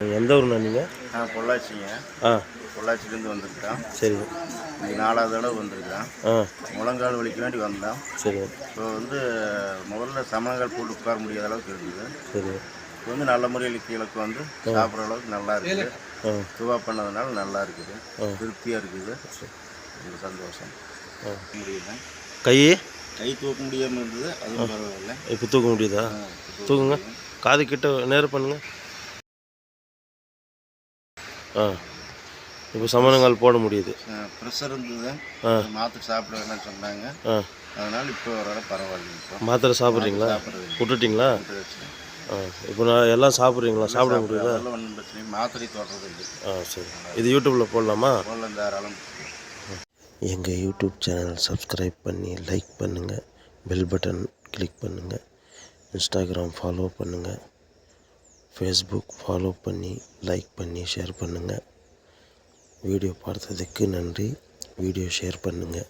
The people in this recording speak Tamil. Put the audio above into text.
எந்த ஊர்ண்ணா நீங்கள் நான் பொள்ளாச்சிங்க. ஆ. பொள்ளாச்சிலேருந்து வந்திருக்கிறேன் சரிங்க இது நாலாவது தடவை வந்திருக்கிறேன் ஆ. முழங்கால் வலிக்கு வேண்டி வந்தேன். சரிங்க இப்போ வந்து முதல்ல சமணங்கால் போட்டு உட்கார முடியாத அளவுக்கு இருந்தது. சரிங்க இப்போ வந்து நல்ல முறையில் கீழக்கு வந்து சாப்பிட்ற அளவுக்கு நல்லா இருக்குது. ஆ. துவா பண்ணதுனால நல்லா இருக்குது. திருப்தியாக இருக்குது. இது சந்தோஷம். ஆ. முடியல கை? கை தூக்க முடியாமல் இருந்தது. அதுவும் பரவாயில்ல. இப்போ தூக்க முடியுதா? தூக்குங்க. காது கிட்ட நேரம் பண்ணுங்க. ஆ. இப்போ சமணங்கால் போட முடியுது. ப்ரெஷர் இருந்தது. ஆ. மாத்திரை சாப்பிட வேணாம்னு சொன்னாங்க அதனால இப்போ ஓரளவு பரவாயில்ல இப்போ மாத்திரை சாப்பிட்றீங்களா? விட்டுட்டிங்களா. ஆ. இப்போ நான் எல்லாம் சாப்பிட்றீங்களா? சாப்பிட முடியுதா? அதெல்லாம் ஒன்றும் பிரச்சனை. மாத்திரை தொடர்றது இல்லை. ஆ சரி. இது யூடியூப்பில் போடலாமா? போடலாம் தாராளம். எங்கள் யூடியூப் சேனல் சப்ஸ்கிரைப் பண்ணி லைக் பண்ணுங்கள் பெல் பட்டன் கிளிக் பண்ணுங்கள் இன்ஸ்டாகிராம் ஃபாலோ பண்ணுங்கள் ஃபேஸ்புக் ஃபாலோ பண்ணி லைக் பண்ணி ஷேர் பண்ணுங்கள் வீடியோ பார்த்ததுக்கு நன்றி. வீடியோ ஷேர் பண்ணுங்கள்